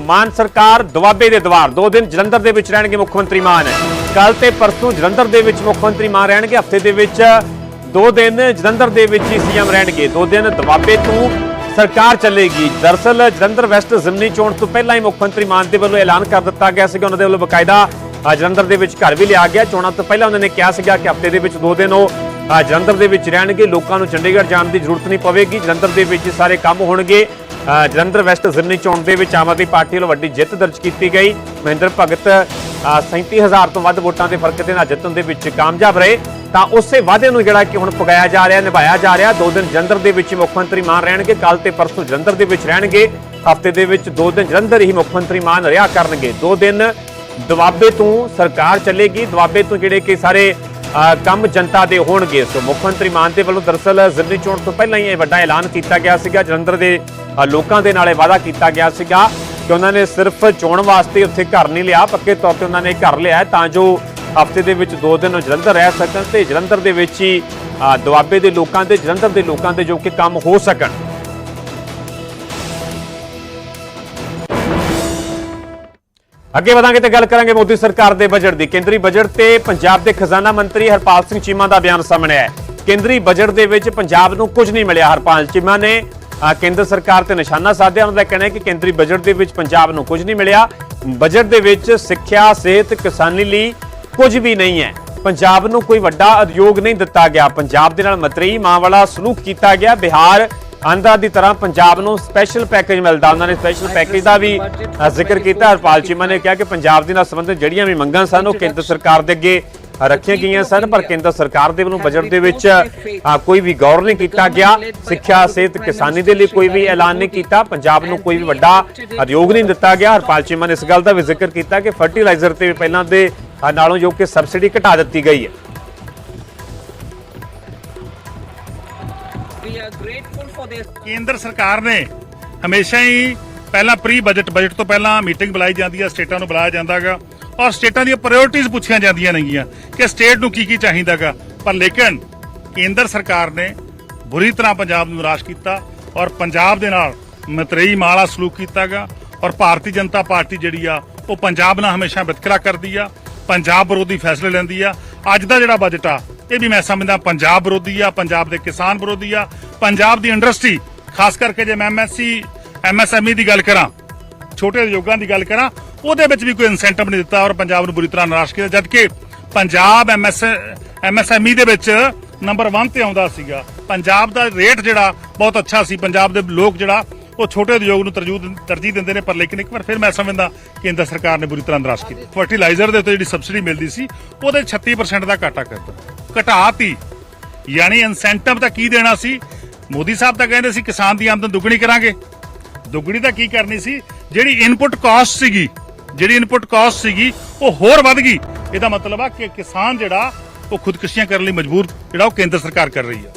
ਮਾਨ ਸਰਕਾਰ ਦੁਆਬੇ ਦੇ ਦਵਾਰ। ਦੋ ਦਿਨ ਜਲੰਧਰ ਦੇ ਵਿੱਚ ਰਹਿਣਗੇ ਮੁੱਖ ਮੰਤਰੀ ਮਾਨ। ਕੱਲ ਤੇ ਪਰਸੋਂ ਜਲੰਧਰ ਦੇ ਵਿੱਚ ਮੁੱਖ ਮੰਤਰੀ ਮਾਨ ਰਹਿਣਗੇ। ਹਫ਼ਤੇ ਦੇ ਵਿੱਚ ਦੋ ਦਿਨ ਜਲੰਧਰ ਦੇ ਵਿੱਚ ਹੀ ਸੀਐਮ ਰਹਿਣਗੇ। ਦੋ ਦਿਨ ਦੁਆਬੇ ਤੋਂ ਸਰਕਾਰ ਚੱਲੇਗੀ। ਦਰਸਲ ਜਲੰਧਰ ਵੈਸਟ ਜ਼ਿਮਨੀ ਚੋਣ ਤੋਂ ਪਹਿਲਾਂ ਹੀ ਮੁੱਖ ਮੰਤਰੀ ਮਾਨ ਦੇ ਵੱਲੋਂ ਐਲਾਨ ਕਰ ਦਿੱਤਾ ਗਿਆ ਸੀਗਾ। ਉਹਨਾਂ ਦੇ ਵੱਲੋਂ ਬਕਾਇਦਾ ਜਲੰਧਰ ਦੇ ਵਿੱਚ ਘਰ ਵੀ ਲਿਆ ਗਿਆ। ਚੋਣਾਂ ਤੋਂ ਪਹਿਲਾਂ ਉਹਨਾਂ ਨੇ ਕਿਹਾ ਸੀਗਾ ਕਿ ਹਫ਼ਤੇ ਦੇ ਵਿੱਚ ਦੋ ਦਿਨ ਉਹ ਜਲੰਧਰ ਦੇ ਵਿੱਚ ਰਹਿਣਗੇ। ਲੋਕਾਂ ਨੂੰ ਚੰਡੀਗੜ੍ਹ ਜਾਣ ਦੀ ਜ਼ਰੂਰਤ ਨਹੀਂ ਪਵੇਗੀ। ਜਲੰਧਰ ਦੇ ਵਿੱਚ ਸਾਰੇ ਕੰਮ ਹੋਣਗੇ। ਜਲੰਧਰ ਵੈਸਟ ਜ਼ਿਮਨੀ ਚੋਣ ਦੇ ਵਿੱਚ ਆਮ ਆਦਮੀ ਪਾਰਟੀ ਵੱਲੋਂ ਵੱਡੀ ਜਿੱਤ ਦਰਜ ਕੀਤੀ ਗਈ। ਮਹਿੰਦਰ ਭਗਤ ਅ, 37000 ਤੋਂ ਵੱਧ ਵੋਟਾਂ ਦੇ ਫ਼ਰਕ ਦੇ ਨਾਲ ਜਿੱਤਣ ਦੇ ਵਿੱਚ ਕਾਮਯਾਬ ਰਹੇ। ਤਾਂ ਉਸੇ ਵਾਅਦੇ ਨੂੰ ਜਿਹੜਾ ਕਿ ਹੁਣ ਪਗਾਇਆ ਜਾ ਰਿਹਾ ਨਿਭਾਇਆ ਜਾ ਰਿਹਾ ਦੋ ਦਿਨ ਜਲੰਧਰ ਦੇ ਵਿੱਚ ਹੀ ਮੁੱਖ ਮੰਤਰੀ ਮਾਨ ਰਹਿਣਗੇ ਕੱਲ ਤੇ ਪਰਸੋਂ ਜਲੰਧਰ ਦੇ ਵਿੱਚ ਰਹਿਣਗੇ। ਹਫ਼ਤੇ ਦੇ ਵਿੱਚ ਦੋ ਦਿਨ ਜਲੰਧਰ ਹੀ ਮੁੱਖ ਮੰਤਰੀ ਮਾਨ ਰਿਹਾ ਕਰਨਗੇ। ਦੋ ਦਿਨ ਦੁਆਬੇ ਤੋਂ ਸਰਕਾਰ ਚੱਲੇਗੀ। ਦੁਆਬੇ ਤੋਂ ਜਿਹੜੇ ਕਿ ਸਾਰੇ ਕੰਮ ਜਨਤਾ ਦੇ ਹੋਣਗੇ। ਸੋ ਮੁੱਖ ਮੰਤਰੀ ਮਾਨ ਦੇ ਵੱਲੋਂ ਦਰਸਲ ਜ਼ਿਮਨੀ ਚੋਣ ਤੋਂ ਪਹਿਲਾਂ ਹੀ ਇਹ ਵੱਡਾ ਐਲਾਨ ਕੀਤਾ ਗਿਆ ਸੀਗਾ। ਜਲੰਧਰ ਦੇ ਲੋਕਾਂ ਦੇ ਨਾਲ ਇਹ ਵਾਅਦਾ ਕੀਤਾ ਗਿਆ ਸੀਗਾ ਕਿ ਉਹਨਾਂ ਨੇ ਸਿਰਫ ਚੋਣ ਵਾਸਤੇ ਉੱਥੇ ਘਰ ਨਹੀਂ ਲਿਆ, ਪੱਕੇ ਤੌਰ ਤੇ ਉਹਨਾਂ ਨੇ ਘਰ ਲਿਆ ਤਾਂ ਜੋ ਹਫ਼ਤੇ ਦੇ ਵਿੱਚ ਦੋ ਦਿਨ ਉਹ ਜਲੰਧਰ ਰਹਿ ਸਕਣ ਤੇ ਜਲੰਧਰ ਦੇ ਵਿੱਚ ਹੀ ਦੁਆਬੇ ਦੇ ਲੋਕਾਂ ਦੇ, ਜਲੰਧਰ ਦੇ ਲੋਕਾਂ ਦੇ ਜੋ ਕਿ ਕੰਮ ਹੋ ਸਕਣ। ਅੱਗੇ ਵਧਾਂਗੇ ਤੇ ਗੱਲ ਕਰਾਂਗੇ ਮੋਦੀ ਸਰਕਾਰ ਦੇ ਬਜਟ ਦੀ। ਕੇਂਦਰੀ ਬਜਟ ਤੇ ਪੰਜਾਬ ਦੇ ਖਜ਼ਾਨਾ ਮੰਤਰੀ ਹਰਪਾਲ ਸਿੰਘ ਚੀਮਾ ਦਾ ਬਿਆਨ ਸਾਹਮਣੇ ਆਇਆ ਕੇਂਦਰੀ ਬਜਟ ਦੇ ਵਿੱਚ ਪੰਜਾਬ ਨੂੰ ਕੁਝ ਨਹੀਂ ਮਿਲਿਆ। ਹਰਪਾਲ ਚੀਮਾ ਨੇ ਕੇਂਦਰ ਸਰਕਾਰ ਤੇ ਨਿਸ਼ਾਨਾ ਸਾਧਿਆ। ਉਹਨਾਂ ਦਾ ਕਹਿਣਾ ਹੈ ਕਿ ਕੇਂਦਰੀ ਬਜਟ ਦੇ ਵਿੱਚ ਪੰਜਾਬ ਨੂੰ ਕੁਝ ਨਹੀਂ ਮਿਲਿਆ। ਬਜਟ ਦੇ ਵਿੱਚ ਸਿੱਖਿਆ, ਸਿਹਤ, ਕਿਸਾਨੀ ਲਈ ਕੁਝ ਵੀ ਨਹੀਂ ਹੈ। ਪੰਜਾਬ ਨੂੰ ਕੋਈ ਵੱਡਾ ਉਦਯੋਗ ਨਹੀਂ ਦਿੱਤਾ ਗਿਆ। ਪੰਜਾਬ ਦੇ ਨਾਲ ਮਤਰੀ ਮਾਂ ਵਾਲਾ ਸਲੂਕ ਕੀਤਾ ਗਿਆ। ਬਿਹਾਰ ਆਂਧਰਾ ਦੀ ਤਰ੍ਹਾਂ ਪੰਜਾਬ ਨੂੰ ਸਪੈਸ਼ਲ ਪੈਕੇਜ ਮਿਲਦਾ। ਉਹਨਾਂ ਨੇ ਸਪੈਸ਼ਲ ਪੈਕੇਜ ਦਾ ਵੀ ਜ਼ਿਕਰ ਕੀਤਾ। ਹਰਪਾਲ ਚੀਮਾ ਨੇ ਕਿਹਾ ਕਿ ਪੰਜਾਬ ਦੇ ਨਾਲ ਸੰਬੰਧਿਤ ਜਿਹੜੀਆਂ ਵੀ ਮੰਗਾਂ ਸਨ ਉਹ ਕੇਂਦਰ ਸਰਕਾਰ ਦੇ ਅੱਗੇ ਰੱਖੀਆਂ ਗਈਆਂ ਸਨ ਪਰ ਕੇਂਦਰ ਸਰਕਾਰ ਦੇ ਵੱਲੋਂ ਬਜਟ ਦੇ ਵਿੱਚ ਕੋਈ ਵੀ ਗੌਰ ਨਹੀਂ ਕੀਤਾ ਗਿਆ। ਸਿੱਖਿਆ ਸਿਹਤ ਕਿਸਾਨੀ ਦੇ ਲਈ ਕੋਈ ਵੀ ਐਲਾਨ ਨਹੀਂ ਕੀਤਾ। ਪੰਜਾਬ ਨੂੰ ਕੋਈ ਵੀ ਵੱਡਾ ਉਦਯੋਗ ਨਹੀਂ ਦਿੱਤਾ ਗਿਆ। ਹਰਪਾਲ ਚੀਮਾ ਨੇ ਇਸ ਗੱਲ ਦਾ ਵੀ ਜ਼ਿਕਰ ਕੀਤਾ ਕਿ ਫਰਟੀਲਾਈਜ਼ਰ ਤੇ ਪਹਿਲਾਂ ਦੇ ਨਾਲੋਂ ਜੋ ਕਿ ਸਬਸਿਡੀ ਘਟਾ ਦਿੱਤੀ ਗਈ ਹੈ। We are uh, grateful for this. ਕੇਂਦਰ ਸਰਕਾਰ ਨੇ ਹਮੇਸ਼ਾ ਹੀ ਪਹਿਲਾਂ ਪ੍ਰੀ ਬਜਟ ਬਜਟ ਤੋਂ ਪਹਿਲਾਂ ਮੀਟਿੰਗ ਬੁਲਾਈ ਜਾਂਦੀ ਹੈ ਸਟੇਟਾਂ ਨੂੰ ਬੁਲਾਇਆ ਜਾਂਦਾਗਾ ਔਰ ਸਟੇਟਾਂ ਦੀਆਂ ਪ੍ਰਾਇੋਰਟੀਆਂ ਪੁੱਛੀਆਂ ਜਾਂਦੀਆਂ ਨੇਗੀਆਂ ਕਿ ਸਟੇਟ ਨੂੰ ਕੀ ਕੀ ਚਾਹੀਦਾਗਾ ਪਰ ਲੇਕਿਨ ਕੇਂਦਰ ਸਰਕਾਰ ਨੇ ਬੁਰੀ ਤਰ੍ਹਾਂ ਪੰਜਾਬ ਨੂੰ ਨਿਰਾਸ਼ ਕੀਤਾ ਔਰ ਪੰਜਾਬ ਦੇ ਨਾਲ ਮਤਰੇਈ ਮਾਲਾ ਸਲੂਕ ਕੀਤਾਗਾ ਔਰ ਭਾਰਤੀ ਜਨਤਾ ਪਾਰਟੀ ਜਿਹੜੀ ਆ, ਉਹ ਪੰਜਾਬ ਨਾਲ ਹਮੇਸ਼ਾ ਵਿਤਕਰਾ ਕਰਦੀ ਆ, ਪੰਜਾਬ ਵਿਰੋਧੀ ਫੈਸਲੇ ਲੈਂਦੀ ਆ ਅੱਜ ਦਾ ਜਿਹੜਾ ਬਜਟ ਆ ਇਹ ਵੀ ਮੈਂ ਸਮਝਦਾ ਪੰਜਾਬ ਵਿਰੋਧੀ ਆ, ਪੰਜਾਬ ਦੇ ਕਿਸਾਨ ਵਿਰੋਧੀ ਆ, ਪੰਜਾਬ ਦੀ ਇੰਡਸਟਰੀ, ਖਾਸ ਕਰਕੇ ਜੇ ਮੈਂ ਐਮਐਸਸੀ ਐਮਐਸਐਮਈ ਦੀ ਗੱਲ ਕਰਾਂ, ਛੋਟੇ ਉਦਯੋਗਾਂ ਦੀ ਗੱਲ ਕਰਾਂ, ਉਹਦੇ ਵਿੱਚ ਵੀ ਕੋਈ ਇਨਸੈਂਟਿਵ ਨਹੀਂ ਦਿੱਤਾ ਔਰ ਪੰਜਾਬ ਨੂੰ ਬੁਰੀ ਤਰ੍ਹਾਂ ਨਿਰਾਸ਼ ਕੀਤਾ, ਜਦਕਿ ਪੰਜਾਬ ਐਮਐਸ ਐਮਐਸਐਮਈ ਦੇ ਵਿੱਚ ਨੰਬਰ 1 ਤੇ ਆਉਂਦਾ ਸੀਗਾ। ਪੰਜਾਬ ਦਾ ਰੇਟ ਜਿਹੜਾ ਬਹੁਤ ਅੱਛਾ ਸੀ, ਪੰਜਾਬ ਦੇ ਲੋਕ ਜਿਹੜਾ ਉਹ ਛੋਟੇ ਉਦਯੋਗ ਨੂੰ ਤਰਜੀਹ ਤਰਜੀਹ ਦਿੰਦੇ ਨੇ, ਪਰ ਲੇਕਿਨ ਇੱਕ ਵਾਰ ਫਿਰ ਮੈਂ ਸਮਝਦਾ ਕੇਂਦਰ ਸਰਕਾਰ ਨੇ ਬੁਰੀ ਤਰ੍ਹਾਂ ਨਿਰਾਸ਼ ਕੀਤਾ। ਫਰਟੀਲਾਈਜ਼ਰ ਦੇ ਉੱਤੇ ਜਿਹੜੀ ਸਬਸਿਡੀ ਮਿਲਦੀ ਸੀ, ਉਹਦੇ 36% ਦਾ ਘਾਟਾ ਕਰਤਾ ਘਟਾਤੀ। ਯਾਨੀ ਇਨਸੈਂਟਿਵ ਤਾਂ ਕੀ ਦੇਣਾ ਸੀ? ਮੋਦੀ ਸਾਹਿਬ ਤਾਂ ਕਹਿੰਦੇ ਸੀ, ਕਿਸਾਨ ਦੀ ਆਮਦਨ ਦੁੱਗਣੀ ਕਰਾਂਗੇ। ਦੁੱਗਣੀ ਤਾਂ ਕੀ ਕਰਨੀ ਸੀ? ਜਿਹੜੀ ਇਨਪੁਟ ਕਾਸਟ ਸੀਗੀ, ਜਿਹੜੀ ਇਨਪੁਟ ਕਾਸਟ ਸੀਗੀ, ਉਹ ਹੋਰ ਵੱਧ ਗਈ। ਇਹਦਾ ਮਤਲਬ ਆ ਕਿ ਕਿਸਾਨ ਜਿਹੜਾ, ਉਹ ਖੁਦਕੁਸ਼ੀਆਂ ਕਰਨ ਲਈ ਮਜਬੂਰ, ਜਿਹੜਾ ਉਹ ਕੇਂਦਰ ਸਰਕਾਰ ਕਰ ਰਹੀ ਹੈ